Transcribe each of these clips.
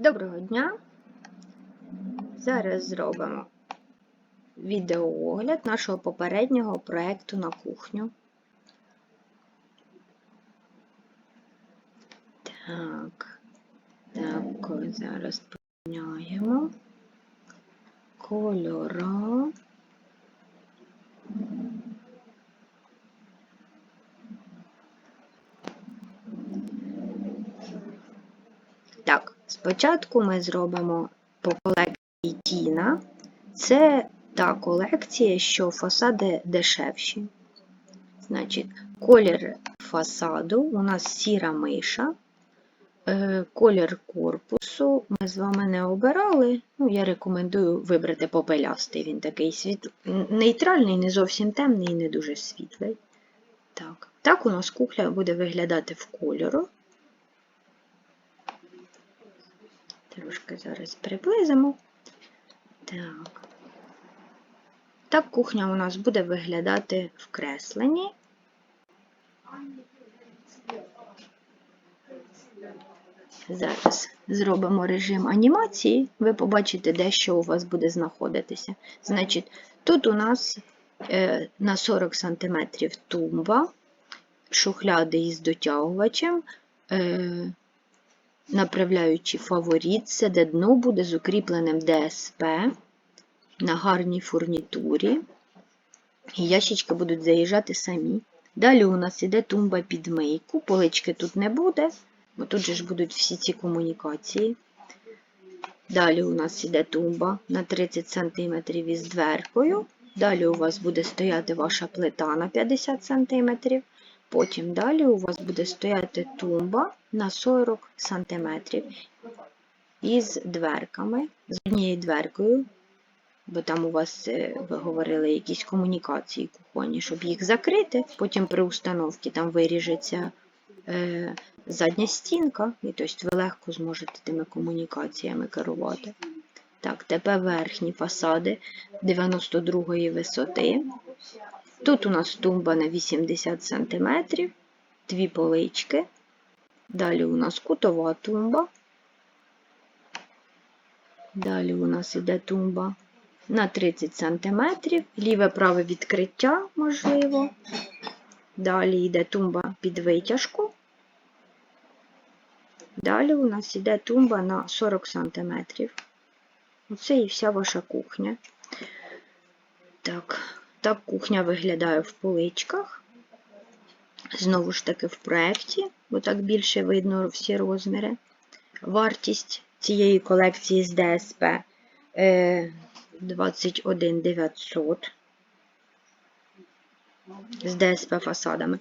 Доброго дня! Зараз зробимо відеоогляд нашого попереднього проєкту на кухню. Так, так, зараз поміняємо кольора. Так, спочатку ми зробимо по колекції Тіна. Це та колекція, що фасади дешевші. Значить, колір фасаду у нас сіра миша. Е, Колір корпусу ми з вами не обирали. Ну, Я рекомендую вибрати попелястий. Він такий світ... нейтральний, не зовсім темний і не дуже світлий. Так, так у нас кухля буде виглядати в кольору. Трошки зараз приблизимо. Так. Так кухня у нас буде виглядати в кресленні. Зараз зробимо режим анімації, ви побачите, де що у вас буде знаходитися. Значить, тут у нас е, на 40 см тумба, шухляди із дотягувачем, е, направляючи фаворит, це де дно буде з укріпленим ДСП на гарній фурнітурі. І ящички будуть заїжджати самі. Далі у нас іде тумба під мийку, полички тут не буде, бо тут же ж будуть всі ці комунікації. Далі у нас іде тумба на 30 см із дверкою. Далі у вас буде стояти ваша плита на 50 см. Потім далі у вас буде стояти тумба на 40 см із дверками, з однією дверкою, бо там у вас, е, ви говорили, якісь комунікації кухонні, щоб їх закрити. Потім при установці там виріжеться е, задня стінка, і тобто ви легко зможете тими комунікаціями керувати. Так, тепер верхні фасади 92 висоти. Тут у нас тумба на 80 см, дві полички. Далі у нас кутова тумба. Далі у нас іде тумба на 30 см, ліве праве відкриття можливо. Далі йде тумба під витяжку. Далі у нас йде тумба на 40 см. Оце і вся ваша кухня. Так. Так кухня виглядає в поличках. Знову ж таки, в проєкті, бо так більше видно всі розміри. Вартість цієї колекції з ДСП 21 900. З ДСП фасадами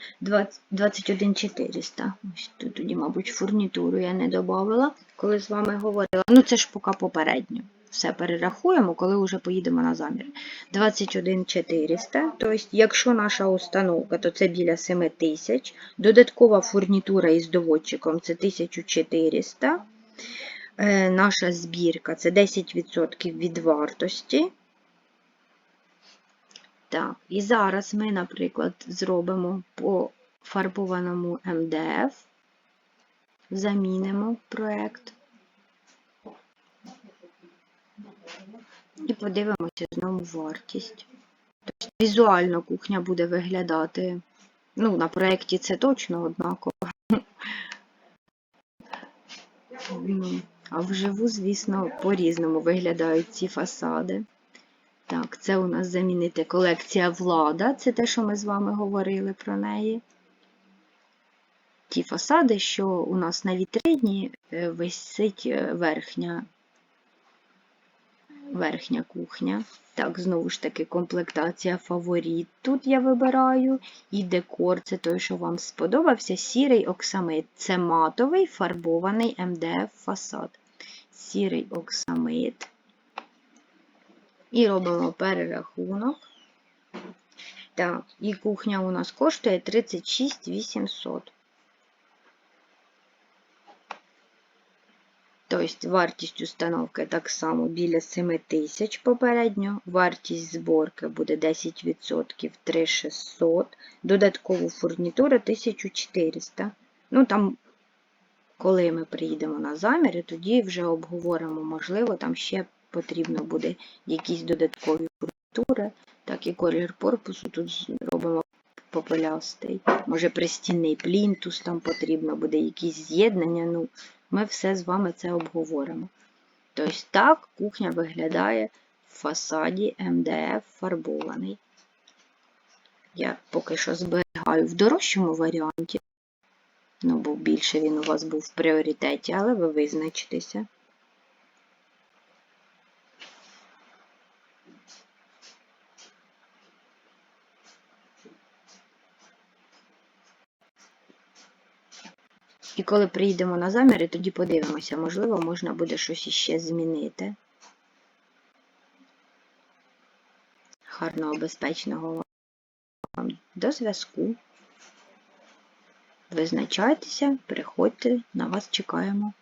21 400. Ось тут тоді, мабуть, фурнітуру я не додавала, коли з вами говорила. Ну, це ж поки попередньо все перерахуємо, коли вже поїдемо на замір. 21 400. Тобто, якщо наша установка, то це біля 7 тисяч. Додаткова фурнітура із доводчиком це 1400. Е, наша збірка це 10% від вартості. Так, і зараз ми, наприклад, зробимо по фарбованому МДФ, замінимо проєкт. І подивимося знову вартість. Тобто Візуально кухня буде виглядати, ну, на проєкті це точно однаково. А вживу, звісно, по-різному виглядають ці фасади. Так, це у нас замінити колекція влада, це те, що ми з вами говорили про неї. Ті фасади, що у нас на вітрині е, висить е, верхня верхня кухня. Так, знову ж таки, комплектація фаворит. Тут я вибираю. І декор це той, що вам сподобався. Сірий оксамит. Це матовий фарбований МДФ фасад. Сірий оксамит. І робимо перерахунок. Так, і кухня у нас коштує 36 800. Тобто вартість установки так само біля 7 тисяч попередньо. Вартість зборки буде 10% 3600, додаткову фурнітуру 1400. Ну, там коли ми приїдемо на заміри, тоді вже обговоримо, можливо, там ще потрібно буде якісь додаткові культури, так і колір корпусу тут зробимо попелястий. Може пристінний плінтус там потрібно буде, якісь з'єднання. Ну, ми все з вами це обговоримо. Тобто так кухня виглядає в фасаді МДФ фарбований. Я поки що зберігаю в дорожчому варіанті. Ну, бо більше він у вас був в пріоритеті, але ви визначитеся. І коли приїдемо на заміри, тоді подивимося, можливо, можна буде щось іще змінити. Гарного, безпечного вам до зв'язку. Визначайтеся, приходьте, на вас чекаємо.